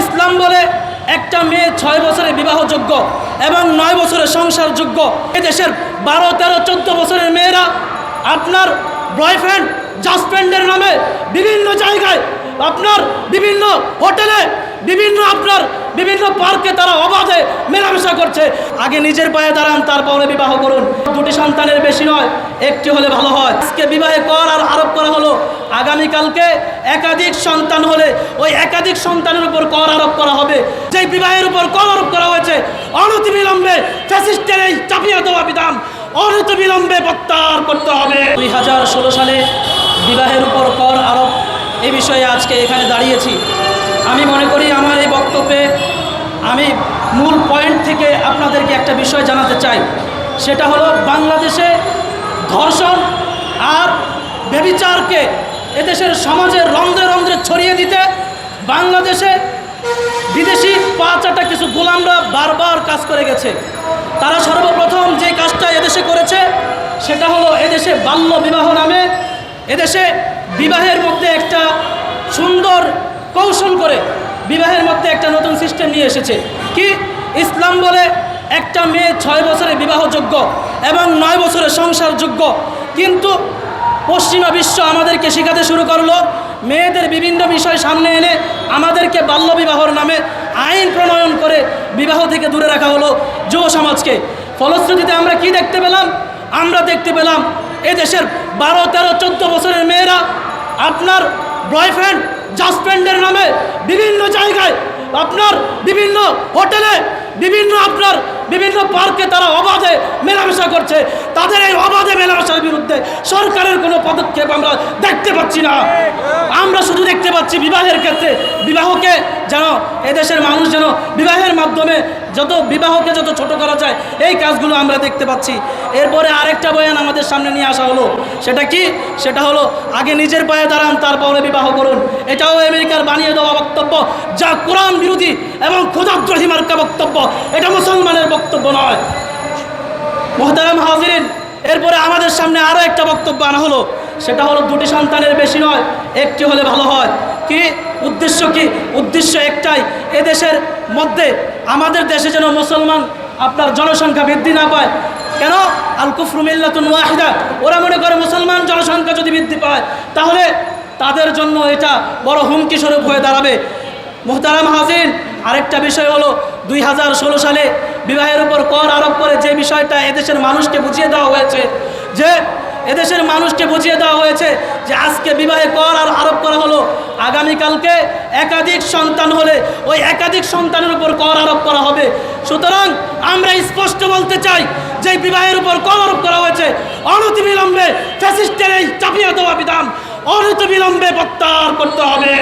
ইসলাম বলে একটা মেয়ে ছয় বছরে বিবাহযোগ্য এবং নয় বছরের সংসারযোগ্য। এদেশের বারো, তেরো, চোদ্দ বছরের মেয়েরা আপনার বয়ফ্রেন্ড জাস্টফ্রেন্ডের নামে বিভিন্ন জায়গায় আপনার বিভিন্ন হোটেলে, বিভিন্ন আপনার বিভিন্ন পার্কে তারা অবাধে মেলামেশা করছে। আগে নিজের পায়ে দাঁড়ান, তারপরে বিবাহ করুন। দুটি সন্তানের বেশি নয়, একটি হলে ভালো হয়। আজকে বিবাহে কর আর আগামীকালকে একাধিক সন্তান হলে ওই একাধিক সন্তানের উপর কর আরোপ করা হবে। যে বিবাহের উপর কর আরোপ করা হয়েছে অনতিবিলম্বে ফ্যাসিস্টের এই চাপিয়ে দেওয়া বিধান অনতিবিলম্বে প্রত্যাহার করতে হবে। দুই হাজার ষোলো সালে বিবাহের উপর কর আরোপ এ বিষয়ে আজকে এখানে দাঁড়িয়েছি। আমি মনে করি আমার এই বক্তব্যে আমি মূল পয়েন্ট থেকে আপনাদেরকে একটা বিষয় জানাতে চাই। সেটা হলো বাংলাদেশে ধর্ষণ আর ব্যবিচারকে এদেশের সমাজের রন্ধ্রে রন্ধ্রে ছড়িয়ে দিতে, বাংলাদেশে বিদেশি পাঁচাটা কিছু গোলামরা বারবার কাজ করে গেছে। তারা সর্বপ্রথম যে কাজটা এদেশে করেছে, সেটা হলো এদেশে বাল্য বিবাহ নামে, এদেশে বিবাহের মধ্যে একটা সুন্দর কৌশল করে বিবাহের মধ্যে একটা নতুন সিস্টেম নিয়ে এসেছে। কি? ইসলাম বলে একটা মেয়ে ছয় বছরে বিবাহযোগ্য এবং নয় বছরে সংসারযোগ্য। কিন্তু পশ্চিমা বিশ্ব আমাদেরকে শেখাতে শুরু করল। মেয়েদের বিভিন্ন বিষয় সামনে এনে আমাদেরকে বাল্যবিবাহর নামে আইন প্রণয়ন করে বিবাহ থেকে দূরে রাখা হলো যুব সমাজকে। ফলশ্রুতিতে আমরা কি দেখতে পেলাম? আমরা দেখতে পেলাম এদেশের বারো, তেরো, চোদ্দ বছরের মেয়েরা আপনার বয়ফ্রেন্ড জাস্টফ্রেন্ডের নামে বিভিন্ন জায়গায় আপনার বিভিন্ন হোটেলে বিভিন্ন আপনার বিভিন্ন পার্কে তারা অবাধে মেলামেশা করছে। তাদের এই অবাধে বিরুদ্ধে সরকারের কোনো পদক্ষেপ আমরা দেখতে পাচ্ছি না। আমরা শুধু দেখতে পাচ্ছি বিবাহের ক্ষেত্রে। বিবাহকে যেন এদেশের মানুষ যেন বিবাহের মাধ্যমে যত বিবাহকে যত ছোট করা যায়, এই কাজগুলো আমরা দেখতে পাচ্ছি। এরপরে আরেকটা বয়ান আমাদের সামনে নিয়ে আসা হলো। সেটা কি? সেটা হলো, আগে নিজের পায়ে দাঁড়ান, তারপরে বিবাহ করুন। এটাও আমেরিকার বানিয়ে দেওয়া বক্তব্য, যা কোরআন বিরোধী এবং ক্ষুদাদ্রোহী মার্কা বক্তব্য। এটা মুসলমানের বক্তব্য নয়। মোহতারাম হাজিরিন এরপরে আমাদের সামনে আরও একটা বক্তব্য আনা হলো। সেটা হলো দুটি সন্তানের বেশি নয়, একটি হলে ভালো হয়। কি? উদ্দেশ্য কি? উদ্দেশ্য একটাই, এদেশের মধ্যে, আমাদের দেশে যেন মুসলমান আপনার জনসংখ্যা বৃদ্ধি না পায়। কেন? আল কুফরুমিল্লাতুন ওয়াহিদা। ওরা মনে করে মুসলমান জনসংখ্যা যদি বৃদ্ধি পায়, তাহলে তাদের জন্য এটা বড় হুমকি স্বরূপ হয়ে দাঁড়াবে। মোহতারাম হাজিন আরেকটা বিষয় হলো, দুই হাজার ষোলো সালে বিবাহের উপর কর আরোপ করে যে বিষয়টা এদেশের মানুষকে বুঝিয়ে দেওয়া হয়েছে, যে এদেশের মানুষকে বুঝিয়ে দেওয়া হয়েছে যে আজকে বিবাহে কর আর আরোপ করা হলো, আগামীকালকে একাধিক সন্তান হলে ওই একাধিক সন্তানের উপর কর আরোপ করা হবে। সুতরাং আমরা স্পষ্ট বলতে চাই, যে বিবাহের উপর কর আরোপ করা হয়েছে অনতিবিলম্বে ফ্যাসিস্টের এই চাপিয়ে দেওয়া বিধান অনতিবিলম্বে প্রত্যাহার করতে হবে।